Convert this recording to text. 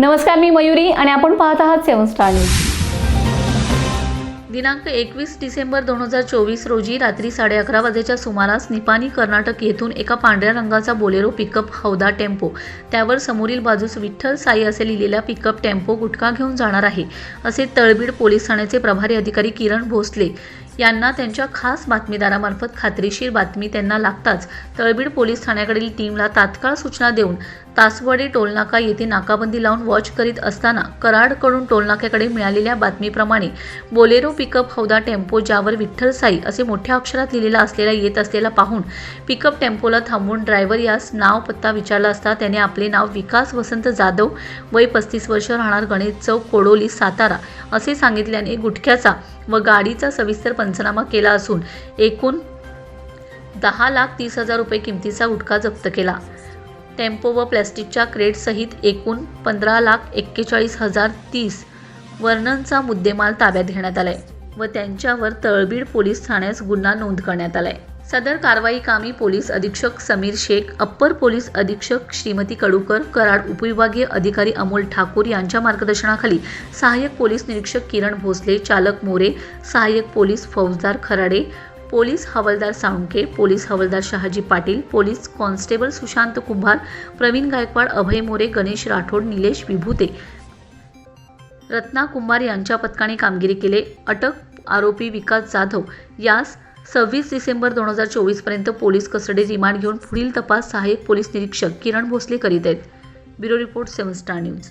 नमस्कार मी मयुरी आणि आपण पाहत आहात सेवन स्टार न्यूज. दिनांक एकवीस डिसेंबर दोन हजार चोवीस रोजी रात्री साडे अकरा वाजेच्या सुमारास निपाणी कर्नाटक येथून एका पांढऱ्या रंगाचा बोलेरो पिकअप हौदा टेम्पो त्यावर समोरील बाजूस विठ्ठल साई असे लिहिलेला पिकअप टेम्पो गुटखा घेऊन जाणार आहे असे तळबीड पोलीस ठाण्याचे प्रभारी अधिकारी किरण भोसले यांना त्यांच्या खास बातमीदारामार्फत खात्रीशीर बातमी त्यांना लागताच तळबीड पोलीस ठाण्याकडील टीमला तात्काळ सूचना देऊन तासवाडी टोलनाका येथे नाकाबंदी लावून वॉच करीत असताना कराडकडून टोलनाक्याकडे मिळालेल्या बातमीप्रमाणे बोलेरो पिकअप हौदा टेम्पो ज्यावर विठ्ठल साई असे मोठ्या अक्षरात लिहिलेला असलेला येत असलेला पाहून पिकअप टेम्पोला थांबवून ड्रायव्हर यास नाव पत्ता विचारला असता त्याने आपले नाव विकास वसंत जाधव वय पस्तीस वर्ष राहणार गणेश चौक कोडोली सातारा असे सांगितल्याने गुटख्याचा व गाडीचा सविस्तर पंचनामा केला असून एकूण दहा लाख तीस हजार रुपये किमतीचा गुटखा जप्त केला. टेम्पो व प्लॅस्टिकच्या क्रेटसहित एकूण पंधरा लाख एक्केचाळीस हजार तीस वर्णनचा मुद्देमाल ताब्यात घेण्यात आलाय व त्यांच्यावर तळबीड पोलीस ठाण्यास गुन्हा नोंद करण्यात आलाय. सदर कारवाई कामी पोलीस अधीक्षक समीर शेख अप्पर पोलीस अधीक्षक श्रीमती कडूकर कराड उपविभागीय अधिकारी अमोल ठाकूर यांच्या मार्गदर्शनाखाली सहाय्यक पोलीस निरीक्षक किरण भोसले चालक मोरे सहाय्यक पोलीस फौजदार खराडे पोलीस हवालदार साळुंके पोलीस हवालदार शहाजी पाटील पोलीस कॉन्स्टेबल सुशांत कुंभार प्रवीण गायकवाड अभय मोरे गणेश राठोड निलेश विभूते. रत्ना कुंभार यांच्या पथकाने कामगिरी केले. अटक आरोपी विकास जाधव यास सव्वीस डिसेंबर दोन हजार चोवीसपर्यंत पोलीस कस्टडी रिमांड घेऊन पुढील तपास सहाय्यक पोलीस निरीक्षक किरण भोसले करीत आहेत. Bureau report seven star news.